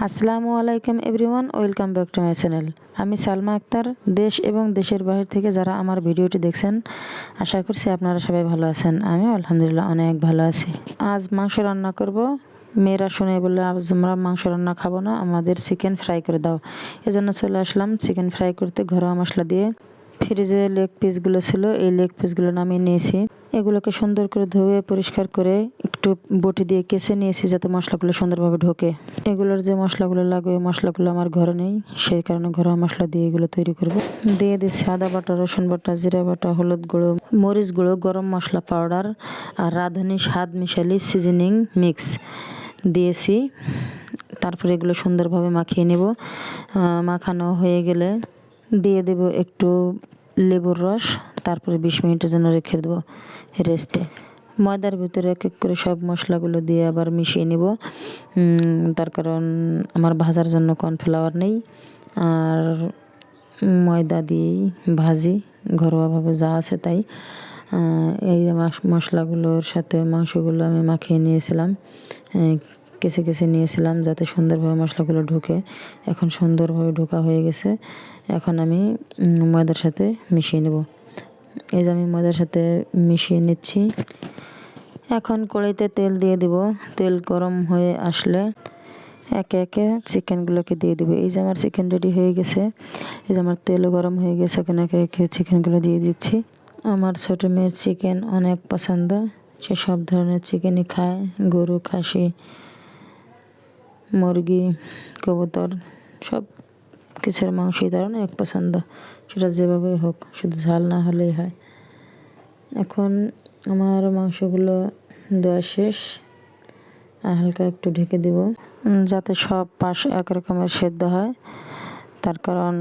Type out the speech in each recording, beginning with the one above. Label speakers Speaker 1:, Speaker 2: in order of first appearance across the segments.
Speaker 1: আসসালামু আলাইকুম everyone, welcome back to my channel. আমি সালমা আক্তার, দেশ এবং দেশের বাহির থেকে যারা আমার ভিডিওটি দেখছেন, আশা করছি আপনারা সবাই ভালো আছেন। আমি আলহামদুলিল্লাহ অনেক ভালো আছি। আজ মাংস রান্না করব। মেয়েরা শুনে বললে, আজ আমরা মাংস রান্না খাব না, আমাদের চিকেন ফ্রাই করে দাও। এজন্য চলে আসলাম চিকেন ফ্রাই করতে ঘরোয়া মশলা দিয়ে। ফ্রিজে লেগ পিসগুলো ছিল, এই লেগ পিসগুলো নামিয়ে নিয়েছি। এগুলোকে সুন্দর করে ধুয়ে, পরিষ্কার করে একটু বটি দিয়ে কেসে নিয়েছি যাতে মশলাগুলো সুন্দরভাবে ঢোকে। এগুলোর যে মশলাগুলো লাগে, ওই মশলাগুলো আমার ঘরে নেই। সেই কারণে ঘরোয়া মশলা দিয়ে এগুলো তৈরি করব। দিয়ে দিচ্ছি আদা বাটা, রসুন বাটা, জিরা বাটা, হলুদ গুঁড়ো, মরিচ গুঁড়ো, গরম মশলা পাউডার আর রাঁধুনি স্বাদ মিশালি সিজনিং মিক্স। দিয়েছি। তারপরে এগুলো সুন্দরভাবে মাখিয়ে নেব। মাখানো হয়ে গেলে দিয়ে দেব একটু লেবুর রস। তারপরে বিশ মিনিটের জন্য রেখে দেবো রেস্টে। ময়দার ভিতরে এক এক করে সব মশলাগুলো দিয়ে আবার মিশিয়ে নিব। তার কারণ আমার ভাজার জন্য কর্নফ্লাওয়ার নেই। আর ময়দা দিয়েই ভাজি, ঘরোয়াভাবে যা আছে তাই। এই মশলাগুলোর সাথে মাংসগুলো আমি মাখিয়ে নিয়েছিলাম। কেসে কেসে নিয়েছিলাম যাতে সুন্দরভাবে মশলাগুলো ঢুকে। এখন সুন্দরভাবে ঢোকা হয়ে গেছে। এখন আমি ময়দার সাথে মিশিয়ে নেব। এই যে আমি ময়দার সাথে মিশিয়ে নিচ্ছি। এখন কড়াইতে তেল দিয়ে দিব। তেল গরম হয়ে আসলে একে একে চিকেনগুলোকে দিয়ে দেবো। এই যে আমার চিকেন রেডি হয়ে গেছে। এই যে আমার তেলও গরম হয়ে গেছে, এখন একে একে চিকেনগুলো দিয়ে দিচ্ছি। আমার ছোটো মেয়ের চিকেন অনেক পছন্দ। সে সব ধরনের চিকেনই খায়। গরু, খাসি, মুরগি, কবুতর, সব কিছুর মাংসই তার অনেক পছন্দ। সেটা যেভাবে হোক, শুধু ঝাল না হলেই হয়। এখন আমার মাংসগুলো দেওয়া শেষ। হালকা একটু ঢেকে দেব। যাতে সব পাশ এক রকমের সেদ্ধ হয়। তার কারণ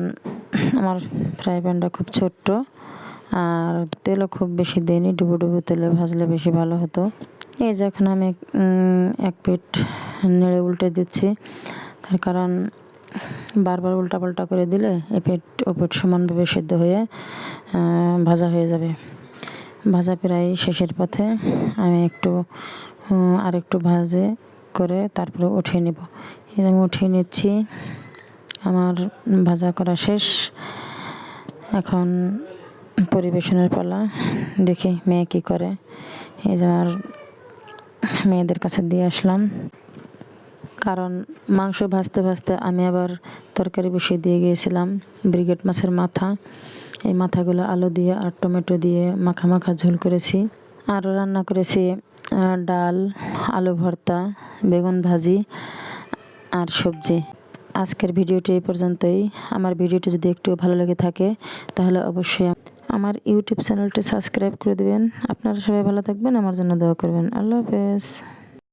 Speaker 1: আমার ফ্রাই প্যানটা খুব ছোট্ট। আর তেলও খুব বেশি দিইনি, ডুবো ডুবো তেলে ভাজলে বেশি ভালো হতো। এই যে এখন আমি এক পেট নেড়ে উল্টে দিচ্ছি। তার কারণ বারবার উল্টা পাল্টা করে দিলে এ পেট ও পেট সমানভাবে সেদ্ধ হয়ে ভাজা হয়ে যাবে। ভাজা প্রায় শেষের পথে আমি একটু আর একটু ভাজে করে তারপরে উঠিয়ে নেব। আমি উঠিয়ে নিচ্ছি, আমার ভাজা করা শেষ। এখন পরিবেশনের পালা, দেখি মেয়ে কী করে। এই যে আমার মেয়েদের কাছে দিয়ে আসলাম। কারণ মাংস ভাজতে ভাজতে আমি আবার তরকারি বসিয়ে দিয়ে গিয়েছিলাম, ব্রিগেড মাছের মাথা। এই মাথাগুলো আলু দিয়ে আর টমেটো দিয়ে মাখা মাখা ঝোল করেছি। আরও রান্না করেছি ডাল, আলু ভর্তা, বেগুন ভাজি আর সবজি। আজকের ভিডিওটি এই পর্যন্তই। আমার ভিডিওটি যদি একটু ভালো লেগে থাকে, তাহলে অবশ্যই আমার ইউটিউব চ্যানেলটি সাবস্ক্রাইব করে দেবেন। আপনারা সবাই ভালো থাকবেন, আমার জন্য দোয়া করবেন। আল্লাহ হাফেজ।